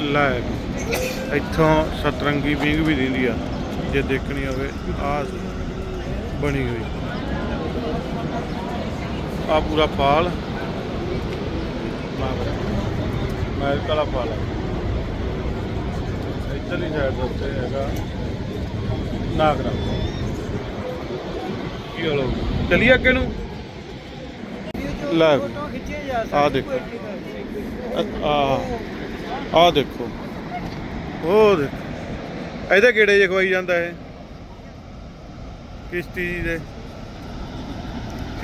ਲੈ ਇੱਥੋਂ ਸਤਰੰਗੀ ਵਿੰਗ ਵੀ ਦਿੰਦੀ ਆ ਜੇ ਦੇਖਣੀ ਹੋਵੇ ਆ ਬਣੀ ਹੋਈ। ਆ ਪੂਰਾ ਫਾਲ। ਮੈਂ ਕਲਾ ਆ। ਇੱਧਰਲੀ ਸਾਈਡ ਦੇ ਉੱਤੇ ਹੈਗਾ ਨਾਗਰਾ। ਕੀ ਹਲੋ ਚਲੀ ਅੱਗੇ ਨੂੰ? ਲੈ। ਆ ਦੇਖੋ। ਆ ਆਹ ਦੇਖੋ। ਉਹ ਦੇਖੋ। ਇਹਦੇ ਕਿਹੜੇ ਜੇ ਖਵਾਈ ਜਾਂਦਾ ਇਹ। ਕਿਸ਼ਤੀ ਦੇ।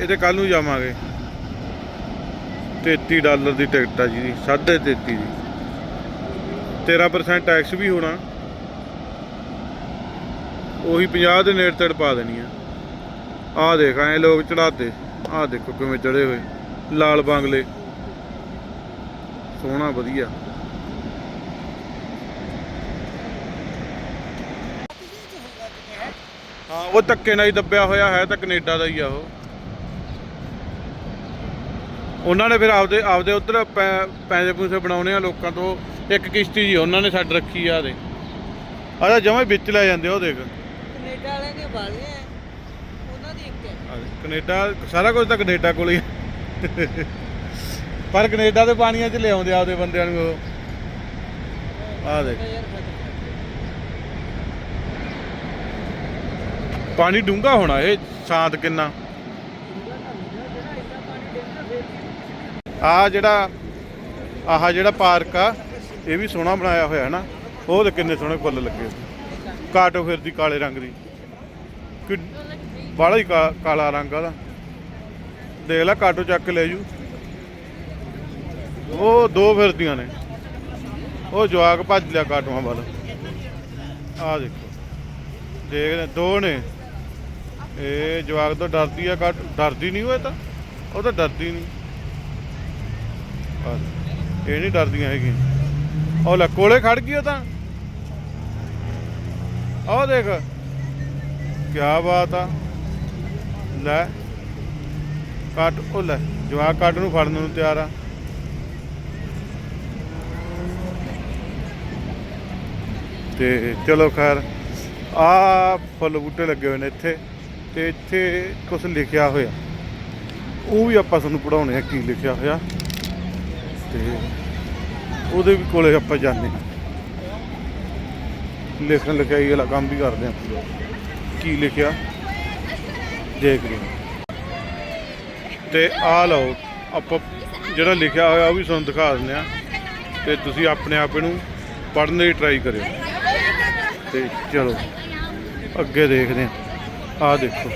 ਇਹਦੇ ਕੱਲ ਨੂੰ ਜਾਵਾਂਗੇ। 33 ਡਾਲਰ ਦੀ ਟਿਕਟ ਆ ਜੀ ਦੀ 33.5 ਦੀ। 13% ਟੈਕਸ ਵੀ ਹੋਣਾ। ਉਹੀ 50 ਦੇ ਨੇੜ ਤੇੜ ਪਾ ਦੇਣੀ ਆ। ਆਹ ਦੇਖ, ਐ ਲੋਕ ਚੜਾਤੇ ਆਹ ਦੇਖੋ ਕਿਵੇਂ ਚੜੇ ਹੋਏ। ਲਾਲ ਬਾਂਗਲੇ। ਸੋਹਣਾ, ਵਧੀਆ। ਹਾਂ ਉਹ ਧੱਕੇ ਨਾਲ ਹੀ ਦੱਬਿਆ ਹੋਇਆ ਹੈ ਤਾਂ ਕੈਨੇਡਾ ਦਾ ਹੀ ਆ ਉਹ। ਉਹਨਾਂ ਨੇ ਫਿਰ ਆਪਦੇ ਆਪਦੇ ਉਧਰ ਪੈਸੇ ਪੂਸੇ ਬਣਾਉਣੇ ਆ ਲੋਕਾਂ ਤੋਂ। ਇੱਕ ਕਿਸ਼ਤੀ ਜੀ ਉਹਨਾਂ ਨੇ ਛੱਡ ਰੱਖੀ ਆ ਦੇ ਆਹ ਜਮੇ ਵਿੱਚ ਲੈ ਜਾਂਦੇ ਆ, ਉਹ ਦੇਖ। ਕੈਨੇਡਾ ਵਾਲਿਆਂ ਦੀਆਂ ਵਾਲੀਆਂ ਐ, ਉਹਨਾਂ ਦੀ ਇੱਕ ਹੈ ਆਹ ਦੇਖ, ਕੈਨੇਡਾ ਸਾਰਾ ਕੁਝ ਤਾਂ ਕੈਨੇਡਾ ਕੋਲ ਹੀ ਆ। ਪਰ ਕੈਨੇਡਾ ਦੇ ਪਾਣੀਆਂ 'ਚ ਲਿਆਉਂਦੇ ਆ ਆਪਦੇ ਬੰਦਿਆਂ ਨੂੰ ਉਹ। ਆਹ ਦੇਖ। ਪਾਣੀ ਡੂੰਘਾ ਹੋਣਾ ਇਹ ਸ਼ਾਂਤ ਕਿੰਨਾ। ਆ ਜਿਹੜਾ, ਆਹ ਜਿਹੜਾ ਪਾਰਕ ਆ, ਇਹ ਵੀ ਸੋਹਣਾ ਬਣਾਇਆ ਹੋਇਆ ਨਾ। ਉਹ ਤੇ ਕਿੰਨੇ ਸੋਹਣੇ ਫੁੱਲ ਲੱਗੇ। ਕਾਟੋ ਫਿਰਦੀ ਕਾਲੇ ਰੰਗ ਦੀ। ਕਿ ਹੀ ਕਾ- ਕਾਲਾ ਰੰਗ ਆ ਉਹਦਾ। ਦੇਖ ਲੈ ਕਾਟੋ ਚੱਕ ਕੇ ਲੈ ਜੂ। ਉਹ ਦੋ ਫਿਰਦੀਆਂ ਨੇ। ਉਹ ਜਵਾਕ ਭੱਜ ਲਿਆ ਕਾਟੋਆਂ ਵੱਲ। ਆ ਦੇਖੋ। ਦੇਖਦੇ ਦੋ ਨੇ। ਇਹ ਜਵਾਕ ਤੋਂ ਡਰਦੀ ਆ ਕੱਟ, ਡਰਦੀ ਨਹੀਂ ਹੋਏ ਤਾਂ। ਉਹ ਤਾਂ ਡਰਦੀ ਨਹੀਂ। ਇਹ ਨਹੀਂ ਡਰਦੀਆਂ ਹੈਗੀਆਂ। ਉਹ ਲੈ, ਕੋਲੇ ਖੜ ਗਈ ਉਹ ਤਾਂ। ਆਹ ਦੇਖ ਕੀ ਬਾਤ ਆ। ਲੈ, ਕੱਟ, ਉਹ ਲੈ, ਜਵਾਕ ਕੱਟ ਨੂੰ ਫੜਨ ਨੂੰ ਤਿਆਰ ਆ। ਤੇ ਚਲੋ ਖੈਰ ਆ ਫੁੱਲ ਬੂਟੇ ਲੱਗੇ ਹੋਏ ਨੇ ਇੱਥੇ। ਤੇ ਇੱਥੇ ਕੁਝ ਲਿਖਿਆ ਹੋਇਆ। ਉਹ ਵੀ ਆਪਾਂ ਤੁਹਾਨੂੰ ਪੜਾਉਣੇ ਆ ਕੀ ਲਿਖਿਆ ਹੋਇਆ। ਤੇ ਉਹਦੇ ਵੀ ਕੋਲੇ ਆਪਾਂ ਜਾਂਦੇ ਹਾਂ। ਲਿਖਣ ਲਿਖਾਈ ਵਾਲਾ ਕੰਮ ਵੀ ਕਰਦੇ ਆ ਕੀ ਲਿਖਿਆ? ਦੇਖ ਹਾਂ ਤੇ ਆ ਲਓ, ਆਪਾਂ ਜਿਹੜਾ ਲਿਖਿਆ ਹੋਇਆ ਉਹ ਵੀ ਤੁਹਾਨੂੰ ਦਿਖਾ ਦਿੰਦੇ ਆ ਤੇ ਤੁਸੀਂ ਆਪਣੇ ਆਪ ਇਹਨੂੰ ਪੜ੍ਹਨ ਦੀ ਟਰਾਈ ਕਰਿਓ। ਤੇ ਚਲੋ, ਅੱਗੇ ਦੇਖਦੇ ਹਾਂ। ਆ ਆਹ ਦੇਖੋ।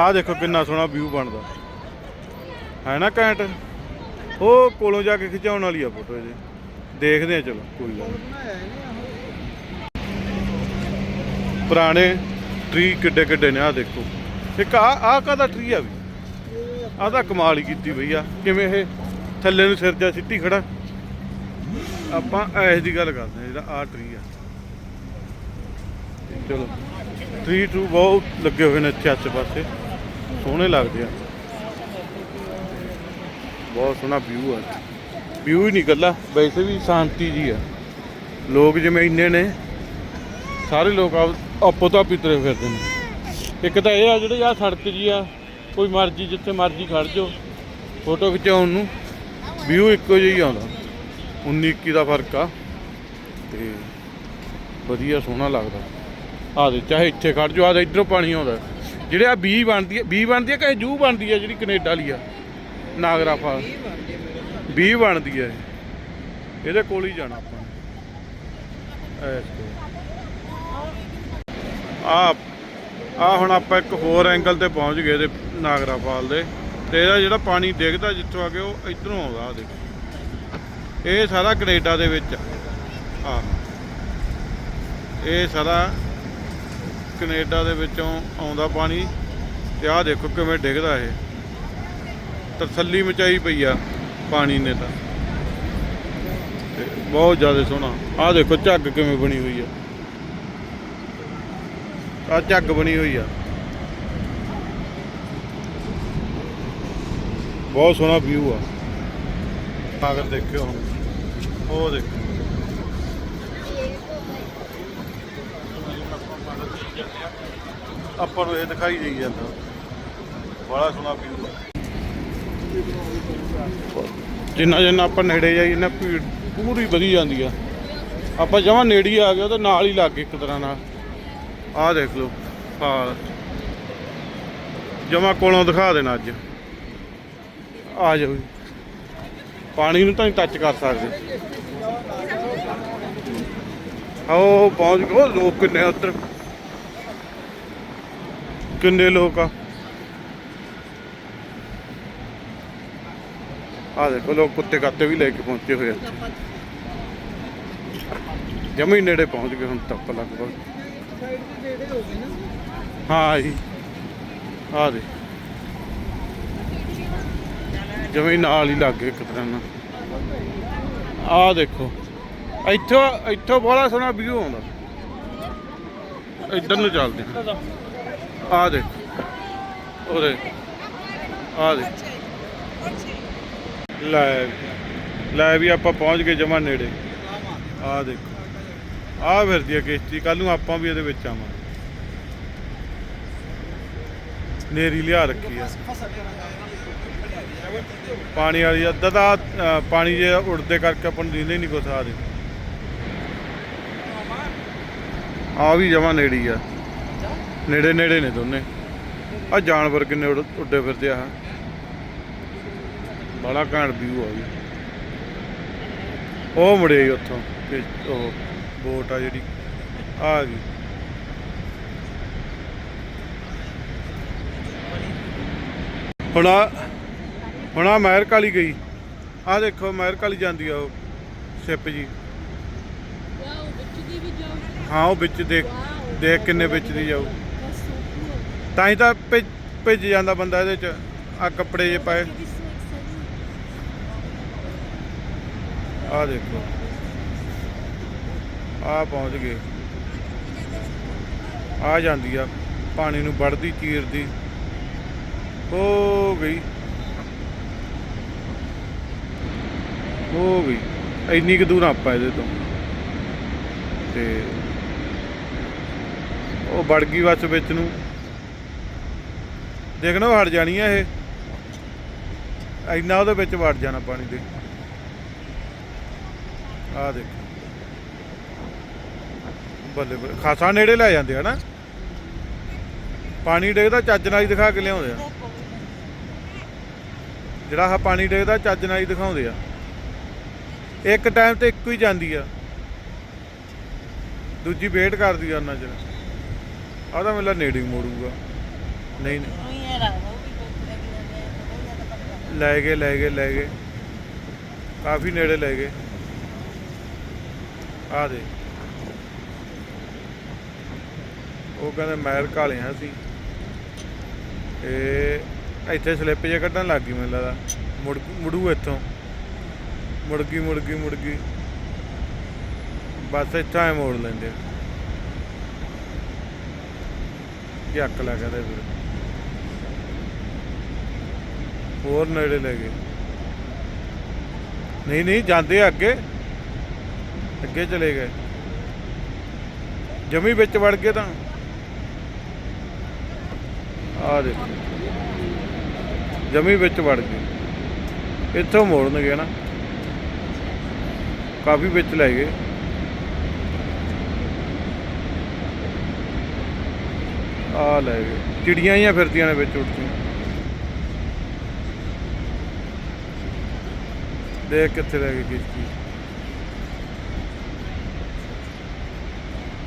ਆਹ ਦੇਖੋ ਕਿੰਨਾ ਸੋਹਣਾ ਵਿਊ ਬਣਦਾ। ਹੈ ਨਾ ਕੈਂਟ ਉਹ ਕੋਲੋਂ ਜਾ ਕੇ ਖਿਚਾਉਣ ਵਾਲੀ ਆ ਫੋਟੋ ਇਹਦੇ ਦੇਖਦੇ ਆ ਚਲੋ, ਕੋਈ ਗੱਲ ਪੁਰਾਣੇ ਟਰੀ ਕਿੱਡੇ ਕਿੱਡੇ ਨੇ, ਆਹ ਦੇਖੋ। ਇੱਕ ਆ ਆਹ ਕਾਹਦਾ ਟਰੀ ਆ ਵੀ? ਆਹ ਤਾਂ ਕਮਾਲ ਹੀ ਕੀਤੀ ਬਈ ਆ। ਕਿਵੇਂ ਇਹ ਥੱਲੇ ਨੂੰ ਸਿਰ ਜਾ ਸਿੱਟੀ ਖੜਾ? ਆਪਾਂ ਐਸ ਦੀ ਗੱਲ ਕਰਦੇ ਆ ਜਿਹੜਾ ਆਹ ਟਰੀ ਆ। ਚਲੋ। ਟ੍ਰੀ ਟੂ ਬਹੁਤ ਲੱਗੇ ਹੋਏ ਨੇ ਇੱਥੇ ਆਸੇ ਪਾਸੇ। ਸੋਹਣੇ ਲੱਗਦੇ ਆ। ਬਹੁਤ ਸੋਹਣਾ ਵਿਊ ਆ। ਵਿਊ ਹੀ ਨਹੀਂ ਇਕੱਲਾ, ਵੈਸੇ ਵੀ ਸ਼ਾਂਤੀ ਜੀ ਆ। ਲੋਕ ਜਿਵੇਂ ਇੰਨੇ ਨੇ, ਸਾਰੇ ਲੋਕ ਆਪ- ਆਪੋ ਤਾਂ ਤੁਰੇ ਫਿਰਦੇ ਨੇ। ਇੱਕ ਤਾਂ ਇਹ ਆ ਜਿਹੜੇ ਆ ਸੜਕ ਜੀ ਆ, ਕੋਈ ਮਰਜ਼ੀ ਜਿੱਥੇ ਮਰਜ਼ੀ ਖੜ ਜਾਓ, ਫੋਟੋ ਖਿਚਾਉਣ ਨੂੰ ਵਿਊ ਇੱਕੋ ਜਿਹਾ ਹੀ ਆਉਂਦਾ। 19 21 ਦਾ ਫ਼ਰਕ ਆ, ਤੇ ਵਧੀਆ ਸੋਹਣਾ ਲੱਗਦਾ। ਆ ਦੇ ਚਾਹੇ ਇੱਥੇ ਖੜ ਜਾਓ ਆ ਦੇ ਇਧਰੋਂ ਪਾਣੀ ਆਉਂਦਾ। ਜਿਹੜੇ ਆ ਬੀ ਬਣਦੀ ਹੈ ਬੀ ਬਣਦੀ ਹੈ ਕਿ ਜੂ ਬਣਦੀ ਹੈ ਜਿਹੜੀ ਕੈਨੇਡਾ ਵਾਲੀ ਆ? ਨਾਗਰਾ ਫਾਲ ਬੀ ਬਣਦੀ ਹੈ ਇਹ। ਇਹਦੇ ਕੋਲ ਹੀ ਜਾਣਾ ਆਪਾਂ ਆ ਆ ਹੁਣ ਆਪਾਂ ਇੱਕ ਹੋਰ ਐਂਗਲ ਤੇ ਪਹੁੰਚ ਗਏ ਤੇ ਨਾਗਰਾ ਫਾਲ ਦੇ। ਤੇ ਇਹਦਾ ਜਿਹੜਾ ਪਾਣੀ ਡਿੱਗਦਾ ਜਿੱਥੋਂ ਆ ਕੇ ਉਹ ਇਧਰੋਂ ਆਉਂਦਾ ਆ ਦੇਖ। ਇਹ ਸਾਰਾ ਕੈਨੇਡਾ ਦੇ ਵਿੱਚ ਆ। ਇਹ ਸਾਰਾ ਕੈਨੇਡਾ ਦੇ ਵਿੱਚੋਂ ਆਉਂਦਾ ਪਾਣੀ ਤੇ ਆਹ ਦੇਖੋ ਕਿਵੇਂ ਡਿੱਗਦਾ ਇਹ। ਤਸੱਲੀ ਮਚਾਈ ਪਈ ਆ ਪਾਣੀ ਨੇ ਤਾਂ। ਬਹੁਤ ਜ਼ਿਆਦਾ ਸੋਹਣਾ। ਆਹ ਦੇਖੋ ਝੱਗ ਕਿਵੇਂ ਬਣੀ ਹੋਈ ਆ। ਆ ਝੱਗ ਬਣੀ ਹੋਈ ਆ। ਬਹੁਤ ਸੋਹਣਾ ਵਿਊ ਆ। ਅਗਰ ਦੇਖਿਓ ਹੁਣ, ਉਹ ਦੇਖੋ। ਆਪਾਂ ਨੂੰ ਇਹ ਦਿਖਾਈ ਦੇਈ ਜਾਂਦਾ। ਬੜਾ ਸੋਹਣਾ ਵਿਊ ਜਿੰਨਾ ਜਿੰਨਾ ਆਪਾਂ ਨੇੜੇ ਜਾਈਏ ਨਾ ਭੀੜ ਪੂਰੀ ਵਧੀ ਜਾਂਦੀ ਆ। ਆਪਾਂ ਜਮਾਂ ਨੇੜੇ ਆ ਗਏ, ਉਹਦੇ ਨਾਲ ਹੀ ਲੱਗ ਗਏ ਇੱਕ ਤਰ੍ਹਾਂ ਨਾਲ। ਆਹ ਦੇਖ ਲਓ ਹਾਂ ਜਮਾਂ ਕੋਲੋਂ ਦਿਖਾ ਦੇਣਾ ਅੱਜ। ਆ ਜਾਓ ਜੀ। ਪਾਣੀ ਨੂੰ ਤਾਂ ਨਹੀਂ ਟੱਚ ਕਰ ਸਕਦੇ। ਆਓ ਪਹੁੰਚ ਗਏ। ਲੋਕ ਕਿੰਨੇ ਉੱਧਰ? ਕਿੰਨੇ ਲੋਕ ਆ? ਆ ਦੇਖੋ, ਲੋਕ ਕੁੱਤੇ ਕਾਤੇ ਵੀ ਲੈ ਕੇ ਪਹੁੰਚੇ ਹੋਏ ਆ। ਜਮੇ ਨੇੜੇ ਪਹੁੰਚ ਗਏ ਹੁਣ ਤੱਕ ਲਗਭਗ। ਹਾਂ ਜੀ। ਆ ਦੇ ਜਮੇ ਨਾਲ ਹੀ ਲੱਗ ਗਏ ਇੱਕ ਤਰ੍ਹਾਂ ਨਾਲ। ਆ ਦੇਖੋ। ਇੱਥੋਂ ਇੱਥੋਂ ਬੜਾ ਸੋਹਣਾ ਵਿਊ ਆਉਂਦਾ। ਇੱਧਰ ਨੂੰ ਚੱਲਦੇ ਹਾਂ। ਆ ਦੇ। ਉਹਦੇ। ਆ ਦੇ। ਲੈ ਵੀ- ਲੈ ਵੀ ਆਪਾਂ ਪਹੁੰਚ ਗਏ ਜਮਾ ਨੇੜੇ। ਆ ਦੇਖੋ। ਆ ਫਿਰਦੀ ਆ ਕਿਸ਼ਤੀ। ਕੱਲ ਨੂੰ ਆਪਾਂ ਵੀ ਇਹਦੇ ਵਿੱਚ ਆਵਾਂ ਨੇਰੀ ਲਿਆ ਰੱਖੀ ਆ। ਪਾਣੀ ਵਾਲੀ ਅੱਧਾ ਤਾਂ ਪਾਣੀ ਜੇ ਉੜਦੇ ਕਰਕੇ ਆਪਾਂ ਨੂੰ ਦਿੰਦੇ ਨਹੀਂ ਕੁਛ ਆ ਦੇ ਆ ਵੀ ਜਮਾ ਨੇੜੇ ਆ। ਨੇੜੇ ਨੇੜੇ ਨੇ ਦੋਨੇ। ਆ ਜਾਨਵਰ ਕਿੰਨੇ ਉੱਡ- ਫਿਰਦੇ ਆ। ਬੜਾ ਘੈਂਟ ਵਿਊ ਆ ਵੀ ਉਹ ਮੁੜੇ ਜੀ ਉੱਥੋਂ ਕਿ ਉਹ ਬੋਟ ਆ ਜਿਹੜੀ। ਆ ਗਈ। ਹੁਣ ਆ ਹੁਣ ਆ ਮਹਿਰ ਕਾਲੀ ਗਈ। ਆ ਦੇਖੋ ਮਹਿਰ ਕਾਲੀ ਜਾਂਦੀ ਆ ਉਹ ਸ਼ਿਪ ਜੀ। ਹਾਂ ਉਹ ਵਿੱਚ ਦੇਖ ਦੇਖ ਕਿੰਨੇ ਵਿੱਚ ਦੀ ਜਾਊ. ਤਾਂ ਹੀ ਤਾਂ ਭਿੱਜ ਭਿੱਜ ਜਾਂਦਾ ਬੰਦਾ ਇਹਦੇ ਚ ਆ ਕੱਪੜੇ ਜੇ ਪਾਏ। ਆ ਦੇਖੋ। ਆ ਪਹੁੰਚ ਗਏ। ਆ ਜਾਂਦੀ ਆ, ਪਾਣੀ ਨੂੰ ਵੜਦੀ ਚੀਰਦੀ। ਹੋ ਗਈ। ਹੋ ਗਈ। ਇੰਨੀ ਕੁ ਦੂਰ ਆਪਾਂ ਇਹਦੇ ਤੋਂ। ਤੇ ਉਹ ਵੜ ਗਈ ਬਸ ਵਿੱਚ ਨੂੰ। ਦੇਖਣਾ ਹਟ ਜਾਣੀ ਆ ਇਹ। ਇੰਨਾ ਉਹਦੇ ਵਿੱਚ ਵੜ ਜਾਣਾ ਪਾਣੀ ਦੇ। ਆ ਦੇਖ। ਬੱਲੇ ਬੱਲੇ, ਖਾਸਾ ਨੇੜੇ ਲੈ ਜਾਂਦੇ ਆ ਨਾ। ਪਾਣੀ ਡੇਗਦਾ, ਚੱਜ ਨਾਲ ਹੀ ਦਿਖਾ ਕੇ ਲਿਆਉਂਦੇ ਆ। ਜਿਹੜਾ ਆਹ ਪਾਣੀ ਡੇਗਦਾ, ਚੱਜ ਨਾਲ ਹੀ ਦਿਖਾਉਂਦੇ ਆ। ਇੱਕ ਟਾਈਮ ਤੇ ਇੱਕੋ ਹੀ ਜਾਂਦੀ ਆ। ਦੂਜੀ ਵੇਟ ਕਰਦੀ ਆ ਉਹਨਾਂ ਚਿਰ। ਆਹ ਤਾਂ ਮੇਲਾ ਨੇੜੇ ਹੀ ਮੋੜੂਗਾ ਨਹੀਂ ਨਹੀਂ। ਉਹੀ ਹੈ ਰਾ ਉਹ ਵੀ ਬਹੁਤ ਲੈ ਕੇ ਜਾਂਦੇ ਆ ਬਹੁਤ ਜ਼ਿਆਦਾ ਪਤਾ ਲੈ ਗਏ ਲੈ ਗਏ ਲੈ ਗਏ। ਕਾਫੀ ਨੇੜੇ ਲੈ ਗਏ। ਆ ਦੇ ਉਹ ਕਹਿੰਦੇ ਮਹਿਰ ਕਾਲੇ ਆ ਸੀ ਇਹ ਇੱਥੇ ਸਲਿੱਪ ਜੇ ਕੱਢਣ ਲੱਗ ਗਈ ਮੈਨੂੰ ਲੱਗਦਾ। ਮੁੜ ਮੁੜੂ ਇੱਥੋਂ। ਮੁੜ ਗਈ ਮੁੜ ਗਈ ਮੁੜ ਗਈ। ਬਸ ਇੱਥੋਂ ਐ ਮੋੜ ਲੈਂਦੇ ਆ। ਕੀ ਅੱਕ ਲੱਗਾ ਤੇ ਫਿਰ। ਹੋਰ ਨੇੜੇ ਲੈ ਗਏ। ਨਹੀਂ ਨਹੀਂ, ਜਾਂਦੇ ਆ ਅੱਗੇ। ਅੱਗੇ ਚਲੇ ਗਏ। ਜਮੀ ਵਿੱਚ ਵੜ ਗਏ ਤਾਂ। ਆ ਦੇਖੋ। ਜਮੀ ਵਿੱਚ ਵੜ ਗਏ। ਇੱਥੋਂ ਮੋੜਨਗੇ ਨਾ। ਕਾਫੀ ਵਿੱਚ ਲੈ ਗਏ। ਆ ਲੈ ਗਏ। ਚਿੜੀਆਂ ਹੀ ਫਿਰਦੀਆਂ ਨੇ ਵਿੱਚ ਉੱਠਦੀਆਂ ਦੇਖ ਕਿੱਥੇ ਲੈ ਗਏ ਕਿਸ਼ਤੀ।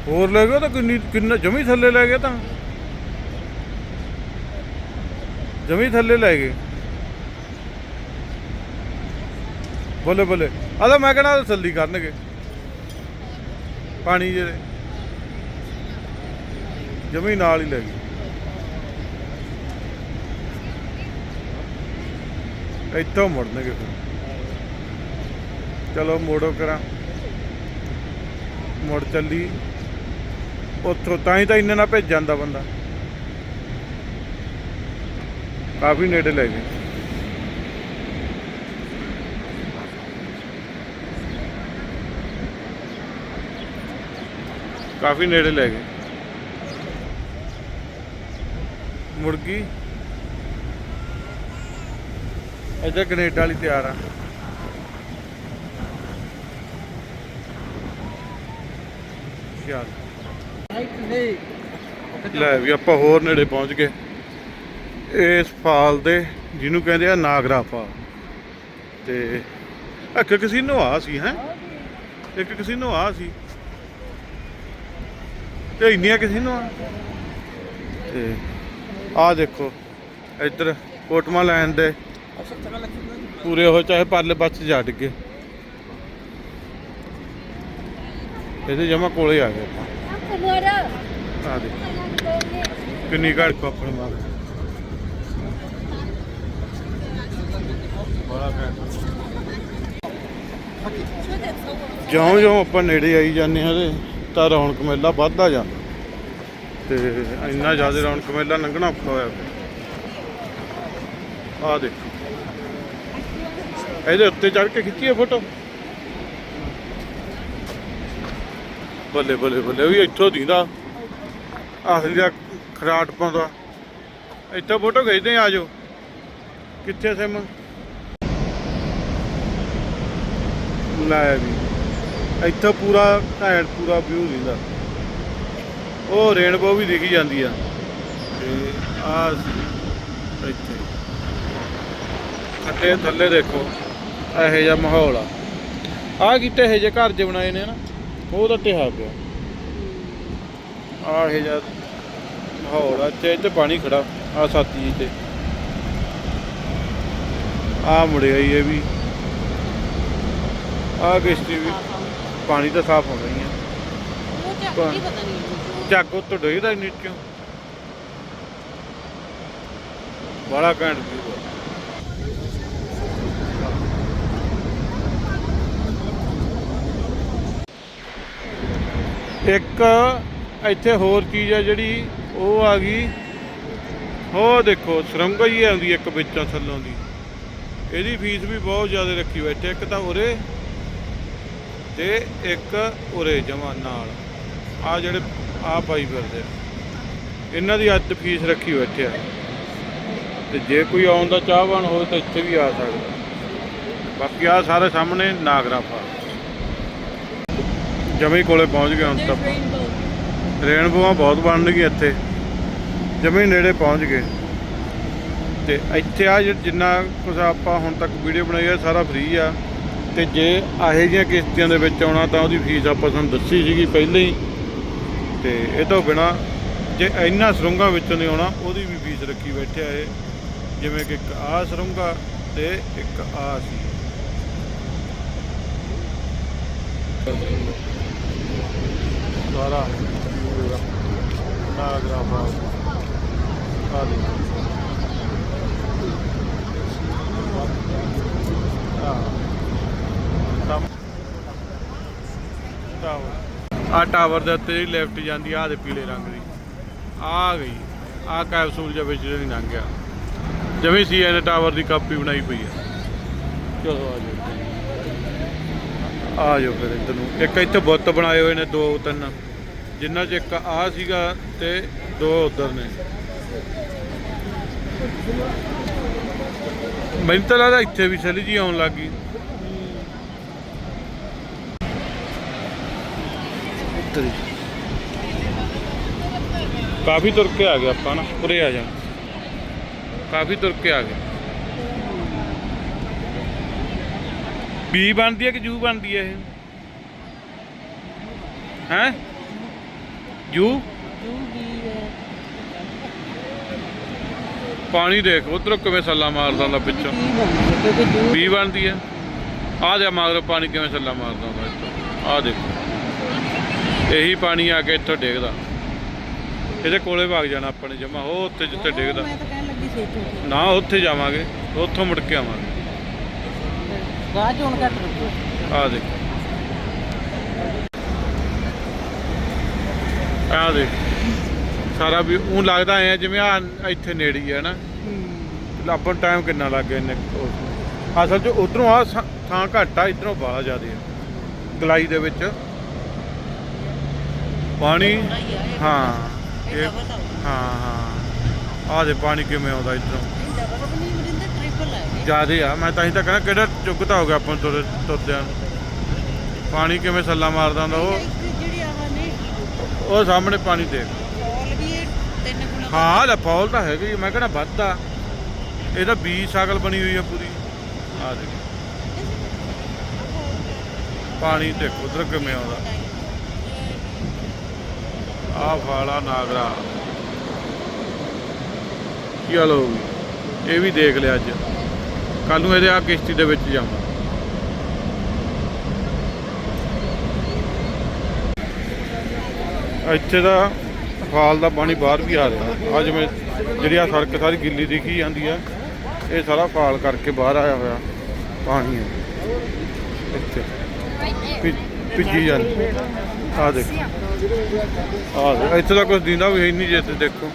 ਹੋਰ ਲੈ ਗਏ ਤਾਂ ਕਿੰਨੀ ਕਿੰਨਾ ਜਮੀ ਥੱਲੇ ਲੈ ਗਏ ਤਾਂ। ਜਮੀ ਥੱਲੇ ਲੈ ਗਏ। ਬੋਲੇ ਬੋਲੇ। ਆ ਮੈਂ ਕਹਿੰਦਾ ਤਸੱਲੀ ਕਰਨਗੇ। ਪਾਣੀ ਜਿਹੜੇ। ਜਮੀ ਨਾਲ ਹੀ ਲੈ ਗਏ। ਇੱਥੋਂ ਮੁੜਨਗੇ ਫਿਰ। ਚਲੋ ਮੋੜੋ ਕਰਾਂ। ਮੁੜ ਚੱਲੀ। ਉੱਥੋਂ ਤਾਂ ਹੀ ਤਾਂ ਇੰਨੇ ਨਾਲ ਭੇਜ ਜਾਂਦਾ ਬੰਦਾ। ਕਾਫੀ ਨੇੜੇ ਲੈ ਗਏ। ਕਾਫੀ ਨੇੜੇ ਲੈ ਗਏ। ਮੁਰਗੀ ਇੱਧਰ ਕੈਨੇਡਾ ਵਾਲੀ ਤਿਆਰ ਆ। ਚੱਲ ਲੈ ਵੀ ਆਪਾਂ ਹੋਰ ਨੇੜੇ ਪਹੁੰਚ ਗਏ। ਇਸ ਫਾਲ ਦੇ ਜਿਹਨੂੰ ਕਹਿੰਦੇ ਆ ਨਾਗਰਾ ਫਾਲ। ਤੇ ਇੱਕ ਕਸੀਨੋ ਆ ਸੀ ਹੈ? ਇੱਕ ਕਸੀਨੋ ਆ ਸੀ। ਤੇ ਇੰਨੀਆਂ ਕਸੀਨੋ ਆ। ਤੇ ਆ ਦੇਖੋ ਇੱਧਰ ਕੋਟਮਾ ਲੈਣ ਦੇ। ਪੂਰੇ ਉਹ ਚਾਹੇ ਪਰਲੇ ਪਾਸੇ ਜਾ ਡਿੱਗੇ। ਇਹਦੇ ਜਮਾ ਕੋਲੇ ਆ ਗਏ ਆਪਾਂ। ਆ ਦੇ। ਕਿੰਨੀ ਘੜ ਕੋ ਆਪਣੇ ਮਾਰ। ਜਿਉਂ ਜਿਉਂ ਆਪਾਂ ਨੇੜੇ ਆਈ ਜਾਂਦੇ ਹਾਂ ਤੇ ਤਾਂ ਰੌਣਕ ਮੇਲਾ ਵੱਧਦਾ ਜਾਂਦਾ। ਤੇ ਇੰਨਾ ਜ਼ਿਆਦਾ ਰੌਣਕ ਮੇਲਾ ਲੰਘਣਾ ਔਖਾ ਹੋਇਆ ਆ ਦੇਖੋ। ਇਹਦੇ ਉੱਤੇ ਚੜ ਕੇ ਖਿੱਚੀਏ ਫੋਟੋ। ਬੱਲੇ ਬੱਲੇ ਬੱਲੇ, ਵੀ ਇੱਥੋਂ ਦੀਂਦਾ। ਆਖਰੀ ਦਾ ਖਰਾਟ ਪਾਉਂਦਾ। ਇੱਥੋਂ ਫੋਟੋ ਖਿੱਚਦੇ ਆ ਜਾਓ ਕਿੱਥੇ ਸਿਮ? ਲੈ ਵੀ। ਇੱਥੋਂ ਪੂਰਾ ਘੈਂਟ ਪੂਰਾ ਵਿਊ ਦਿੰਦਾ। ਉਹ ਰੇਨਬੋ ਵੀ ਦਿਖੀ ਜਾਂਦੀ ਆ। ਤੇ ਆ ਇੱਥੇ। ਅੱਡੇ ਥੱਲੇ ਦੇਖੋ, ਇਹੋ ਜਿਹਾ ਮਾਹੌਲ ਆ। ਆ ਕਿਤੇ ਇਹੋ ਜਿਹੇ ਘਰ ਜੇ ਬਣਾਏ ਨੇ ਨਾ। ਉਹ ਤਾਂ ਟਿਹਾ ਪਿਆ। ਆ ਇਹ ਜਿਹਾ ਮਾਹੌਲ ਆ ਤੇ ਇੱਥੇ ਪਾਣੀ ਖੜਾ ਆ ਸਾਥੀ ਜੀ ਤੇ ਆ ਮੁੜਿਆ ਹੀ ਇਹ ਵੀ। ਆ ਕਿਸ਼ਤੀ ਵੀ ਪਾਣੀ ਤਾਂ ਸਾਫ਼ ਹੋ ਗਈ ਹੈ ਉਹ ਚੱਕ ਹੀ ਪਤਾ ਨਹੀਂ ਜੱਗ ਉੱਤੋਂ ਡੋਈਦਾ ਨੀਚੋਂ। ਬੜਾ ਘੈਂਟ view ਆ ਇੱਕ ਇੱਥੇ ਹੋਰ ਚੀਜ਼ ਆ ਜਿਹੜੀ ਉਹ ਆ ਗਈ। ਉਹ ਦੇਖੋ ਸੁਰੰਗ ਹੀ ਆਉਂਦੀ ਇੱਕ ਵਿੱਚੋਂ ਥੱਲੋਂ ਦੀ। ਇਹਦੀ ਫੀਸ ਵੀ ਬਹੁਤ ਜ਼ਿਆਦਾ ਰੱਖੀ ਬੈਠੇ ਇੱਕ ਤਾਂ ਉਰੇ ਤੇ ਇੱਕ ਉਰੇ ਜਮਾ ਨਾਲ। ਆ ਜਿਹੜੇ ਆ ਪਾਈ ਫਿਰਦੇ ਇਹਨਾਂ ਦੀ ਅੱਜ ਫੀਸ ਰੱਖੀ ਬੈਠੇ ਆ ਤੇ ਜੇ ਕੋਈ ਆਉਣ ਦਾ ਚਾਹਵਾਨ ਹੋਵੇ ਤਾਂ ਇੱਥੇ ਵੀ ਆ ਸਕਦਾ। ਬਾਕੀ ਆ ਸਾਰੇ ਸਾਹਮਣੇ ਨਾਗਰਾ ਫਾਲ ਜਮੇ ਕੋਲੇ ਪਹੁੰਚ ਗਏ ਹੁਣ ਤਾਂ ਆਪਾਂ। ਰੇਨਬੋਆਂ ਬਹੁਤ ਬਣ ਗਈਆਂ ਇੱਥੇ। ਜਮੇ ਨੇੜੇ ਪਹੁੰਚ ਗਏ। ਤੇ ਇੱਥੇ ਆ ਜਿ- ਜਿੰਨਾ ਕੁਝ ਆਪਾਂ ਹੁਣ ਤੱਕ ਵੀਡੀਓ ਬਣਾਈ ਆ, ਸਾਰਾ ਫ੍ਰੀ ਆ। ਤੇ ਜੇ ਇਹੋ ਜਿਹੀਆਂ ਕਿਸ਼ਤੀਆਂ ਦੇ ਵਿੱਚ ਆਉਣਾ ਤਾਂ ਉਹਦੀ ਫੀਸ ਆਪਾਂ ਤੁਹਾਨੂੰ ਦੱਸੀ ਸੀਗੀ ਪਹਿਲਾਂ ਹੀ। ਤੇ ਇਹ ਤੋਂ ਬਿਨਾ ਜੇ ਇੰਨਾ ਸਰੁੰਗਾਂ ਵਿੱਚੋਂ ਨਹੀਂ ਆਉਣਾ, ਉਹਦੀ ਵੀ ਫੀਸ ਰੱਖੀ ਬੈਠਿਆ ਇਹ। ਜਿਵੇਂ ਕਿ ਇੱਕ ਆ ਸਰੁੰਗਾ ਤੇ ਇੱਕ ਆ ਸੀ। ਸਾਰਾ ਨਾਗਰਾ ਬਾਗ ਆ ਟਾਵਰ ਆ ਟਾਵਰ ਦੇ ਉੱਤੇ ਜਿਹੜੀ ਲੈਫਟ ਜਾਂਦੀ ਆ ਦੇ ਪੀਲੇ ਰੰਗ ਦੀ। ਆ ਗਈ। ਆ ਕੈਪਸੂਲ ਜਿਹਾ ਵਿੱਚ ਨਹੀਂ ਲੰਘ ਗਿਆ ਜਿਵੇਂ ਸੀ ਇਹਨੇ ਟਾਵਰ ਦੀ ਕਾਪੀ ਬਣਾਈ ਪਈ ਆ। ਚਲੋ ਆ ਜਾਓ। ਆ ਜਾਓ ਫਿਰ ਇੱਧਰ ਨੂੰ। ਇੱਕ ਇੱਥੇ ਬੁੱਤ ਬਣਾਏ ਹੋਏ ਨੇ ਦੋ ਤਿੰਨ। ਜਿੰਨਾਂ 'ਚ ਇੱਕ ਆ ਸੀਗਾ ਤੇ ਦੋ ਉਧਰ ਨੇ। ਮੈਨੂੰ ਤਾਂ ਲੱਗਦਾ ਇੱਥੇ ਵੀ ਸੈਲੀ ਜੀ ਆਉਣ ਲੱਗ। ਕਾਫੀ ਤੁਰ ਕੇ ਆ ਗਏ ਆਪਾਂ ਨਾ ਉਰੇ ਆ ਜਾ। ਕਾਫੀ ਤੁਰ ਕੇ ਆ ਗਏ। ਬੀ ਬਣਦੀ ਹੈ ਕਿ ਜੂ ਬਣਦੀ ਹੈ ਇਹ? ਹੈ? ਜੂ? ਪਾਣੀ ਦੇਖ ਉਧਰੋਂ ਕਿਵੇਂ ਸੱਲਾ ਮਾਰਦਾ ਹੁੰਦਾ ਪਿੱਛੋਂ। ਬੀ ਬਣਦੀ ਹੈ। ਆ ਜਾ ਮਗਰੋਂ ਪਾਣੀ ਕਿਵੇਂ ਸੱਲਾ ਮਾਰਦਾ ਹੁੰਦਾ ਇੱਥੋਂ। ਆ ਦੇਖੋ। ਇਹੀ ਪਾਣੀ ਆ ਕੇ ਇੱਥੋਂ ਡੇਗਦਾ। ਇਹਦੇ ਕੋਲੇ ਭਾਗ ਜਾਣਾ ਆਪਾਂ ਨੇ ਜਮਾ ਉਹ ਉੱਥੇ ਜਿੱਥੇ ਡੇਗਦਾ। ਮੈਂ ਤਾਂ ਕਹਿਣ ਲੱਗੀ ਸੀ ਇੱਥੇ। ਨਾ ਉੱਥੇ ਜਾਵਾਂਗੇ। ਉੱਥੋਂ ਮੁੜ ਕੇ ਆਵਾਂਗੇ। ਗਾਹ ਘੱਟ ਆ ਦੇਖ। ਆ ਦੇਖ। ਸਾਰਾ ਵੀ ਉਹ ਲੱਗਦਾ ਐ ਜਿਵੇਂ ਆ ਇੱਥੇ ਨੇੜੇ ਹੀ ਹੈ। ਨਾ ਲੱਭਣ ਟਾਈਮ ਕਿੰਨਾ ਲੱਗ ਗਿਆ ਇਹਨੇ ਅਸਲ 'ਚ ਉਧਰੋਂ ਆ ਥਾਂ ਘੱਟ ਆ ਇਧਰੋਂ ਬਾਹਲਾ ਜ਼ਿਆਦਾ ਆ। ਗਲਾਈ ਦੇ ਵਿੱਚ। ਪਾਣੀ ਹੀ। ਆ ਹਾਂ ਹਾਂ। ਹਾਂ ਆਹ ਦੇ ਪਾਣੀ ਕਿਵੇਂ ਆਉਂਦਾ ਇਧਰੋਂ ਇਹ ਡਬਲ ਵੀ ਨਹੀਂ ਮਰਿੰਦਾ ਟ੍ਰਿਪਲ ਹੈ ਇਹ। ਜਿਆਦੇ ਆ। ਮੈਂ ਤਾਂ ਹੀ ਤਾਂ ਕਹਿੰਦਾ ਕਿਹੜਾ ਚੁੱਕਤਾ ਹੋ ਗਿਆ ਆਪਾਂ ਤੁਰ ਤੁਰਦਿਆਂ ਨੂੰ। ਪਾਣੀ ਕਿਵੇਂ ਸੱਲਾ ਮਾਰਦਾ ਹੁੰਦਾ ਉਹ? ਇੱਕ ਜਿਹੜੀ ਆਹ ਨੇ। ਉਹ ਸਾਹਮਣੇ ਪਾਣੀ ਦੇਖ। ਫੋਲ ਵੀ ਇਹ ਤਿੰਨ ਗੁਣਾ ਹਾਂ ਲੈ ਫੌਲ ਤਾਂ ਹੈਗੀ ਆ, ਮੈਂ ਕਹਿੰਦਾ ਵੱਧਦਾ ਇਹਦਾ ਬੀ ਸਾਗਲ ਬਣੀ ਹੋਈ ਆ ਪੂਰੀ। ਆ ਦੇਖ। ਪਾਣੀ ਦੇਖੋ ਉਧਰ ਕਿਵੇਂ ਆਉਂਦਾ। ਆ ਫਾਲਾ ਨਾਗਰਾ। ਚਲੋ ਇਹ ਵੀ ਦੇਖ ਲਿਆ ਅੱਜ। ਕੱਲ ਨੂੰ ਇਹਦੇ ਆ ਕਿਸ਼ਤੀ ਦੇ ਵਿੱਚ ਜਾਵਾਂ। ਇੱਥੇ ਦਾ ਫਾਲ ਦਾ ਪਾਣੀ ਬਾਹਰ ਵੀ ਆ ਰਿਹਾ। ਆ ਜਿਵੇਂ ਜਿਹੜੀ ਆ ਸੜਕ ਸਾਰੀ ਗਿੱਲੀ ਦਿਖੀ ਜਾਂਦੀ ਆ, ਇਹ ਸਾਰਾ ਫਾਲ ਕਰਕੇ ਬਾਹਰ ਆਇਆ ਹੋਇਆ ਪਾਣੀ ਹੈ ਇੱਥੇ ਭਿ- ਭਿੱਜੀ ਜਾਂਦੀ। ਆ ਦੇਖੋ। ਆ ਇੱਥੇ ਦਾ ਕੁਝ ਦਿੰਦਾ ਵੀ ਨਹੀਂ ਜੇ ਇੱਥੇ ਦੇਖੋ।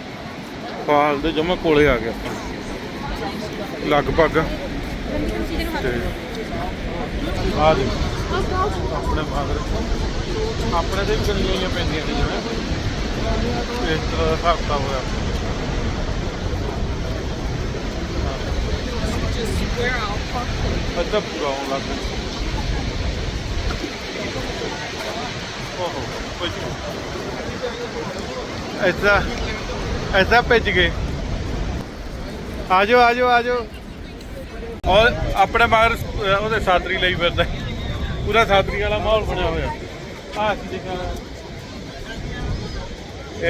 ਫਾਲ ਦੇ ਜਮਾ ਕੋਲੇ ਆ ਗਿਆ। ਲਗਭਗ ਤੇ ਆ ਦੇ ਆਪਣੇ ਮਾਗਰ ਆਪਣੇ ਦੇ ਵੀ ਗਲੀਆਂ ਪੈਂਦੀਆਂ ਨੇ ਜਿਵੇਂ। ਇਸ ਤਰ੍ਹਾਂ ਦਾ ਹਿਸਾਬ ਹੋਇਆ। ਅੱਧਾ ਪੂਰਾ ਹੋਣ ਲੱਗ ਗਿਆ ਓਹੋ ਕੁਝ ਐਸਾ ਐਸਾ ਭਿੱਜ ਗਏ। ਆਜੋ ਆਜੋ ਆਜੋ ਔਰ ਆਪਣੇ ਮਗਰ ਉਹਦੇ ਸਾਤਰੀ ਲਈ ਫਿਰਦਾ। ਪੂਰਾ ਸਾਤਰੀ ਵਾਲਾ ਮਾਹੌਲ ਬਣਿਆ ਹੋਇਆ। ਆਹ ਲਿਖਿਆ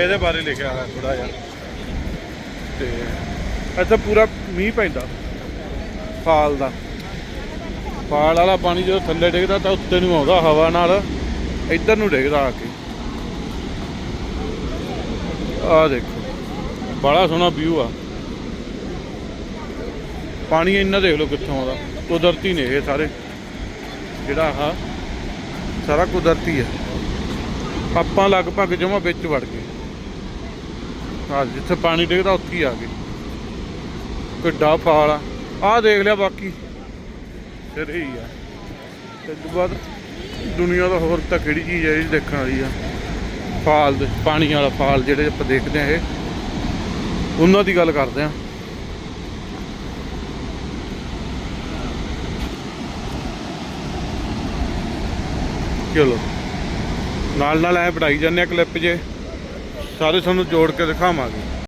ਇਹਦੇ ਬਾਰੇ ਲਿਖਿਆ ਹੋਇਆ ਥੋੜਾ ਜਿਹਾ। ਤੇ ਇੱਥੇ ਪੂਰਾ ਮੀਂਹ ਪੈਂਦਾ। ਫਾਲ ਦਾ। ਫਾਲ ਵਾਲਾ ਪਾਣੀ ਜਦੋਂ ਥੱਲੇ ਡਿੱਗਦਾ ਤਾਂ ਉੱਤੇ ਨੂੰ ਆਉਂਦਾ ਹਵਾ ਨਾਲ। ਇੱਧਰ ਨੂੰ ਡਿੱਗਦਾ ਆ ਕੇ। ਆ ਦੇਖੋ। ਬੜਾ ਸੋਹਣਾ ਵਿਊ ਆ। ਪਾਣੀ ਇੰਨਾ ਦੇਖ ਲਓ ਕਿੱਥੋਂ ਆਉਂਦਾ। ਕੁਦਰਤੀ ਨੇ ਇਹ ਸਾਰੇ। ਜਿਹੜਾ ਆਹ ਸਾਰਾ ਕੁਦਰਤੀ ਹੈ ਆਪਾਂ ਲਗਭਗ ਜਮਾ ਵਿੱਚ ਵੜ ਗਏ। ਹਾਂ ਜਿੱਥੇ ਪਾਣੀ ਡਿੱਗਦਾ ਉੱਥੇ ਹੀ ਆ ਗਏ। ਕਿੱਡਾ ਫਾਲ ਆ। ਆਹ ਦੇਖ ਲਿਆ ਬਾਕੀ। ਫਿਰ ਹੀ ਆ। ਤੇ ਤੋਂ ਬਾਅਦ ਦੁਨੀਆ ਦਾ ਹੋਰ ਤਾਂ ਕਿਹੜੀ ਚੀਜ਼ ਹੈ ਜਿਹੜੀ ਦੇਖਣ ਵਾਲੀ ਆ? ਫਾਲ ਦੇ, ਪਾਣੀ ਵਾਲਾ ਫਾਲ ਜਿਹੜੇ ਆਪਾਂ ਦੇਖਦੇ ਆ ਇਹ। ਉਹਨਾਂ ਦੀ ਗੱਲ ਕਰਦੇ ਆ। ਚਲੋ ਨਾਲ ਨਾਲ ਐ ਬਣਾਈ ਜਾਂਦੇ ਆ ਕਲਿੱਪ ਜੇ। ਸਾਰੇ ਤੁਹਾਨੂੰ ਜੋੜ ਕੇ ਦਿਖਾਵਾਂਗੇ।